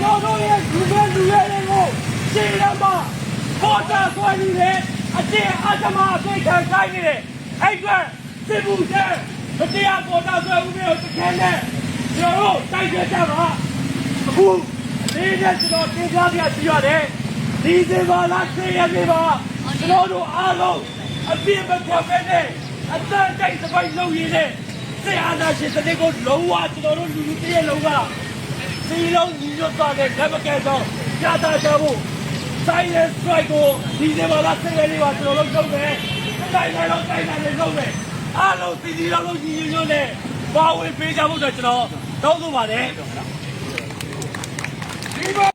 ကျွန်တော်တို့ရဲ့လူမဲ့လူရဲတွေကိုရှင်းလင်းပါပေါ်တာဆွဲနေတဲ့အတင်းအဓမ္မအပိတ်ခံဆိုင်နေတဲ့အဲ့ကစစ်မှုကျမတရားပေါ်တာဆွဲမှုမျိုးတကယ်နဲ့ကျွန်တော်တို့တိုက်ကြကြပါအခုလေးနဲ့ကျွန်တော်တင်ပြပြပြရတယ်ဒီစင်ပါလားဆေးရနေပါကျွန်တော်တို့အားလုံးအပြစ်မကွက်ပဲနဲ့အတန်တိုက်စပိုက်လုပ်ရင်းနဲ့ဆေးအားနာရှင်စနစ်ကိုလုံးဝကျွန်တော်တို့လူလူတည့်ရလုံးက စီလုံးညီညွတ်သွားတဲ့ဓမ္မကဲဆောင်ကြာတာကြဖို့ silent strike ကိုဒီနေ့မှာလာဆက်ရလေးပါကျွန်တော်တို့လုပ်မယ်။တိုင်းတိုင်းတော့တိုင်းတိုင်းလုပ်မယ်။အားလုံးစီစီလုံးလုံးညီညွတ်နဲ့ပါဝင်ပေးကြဖို့အတွက်ကျွန်တော်တောင်းဆိုပါတယ်။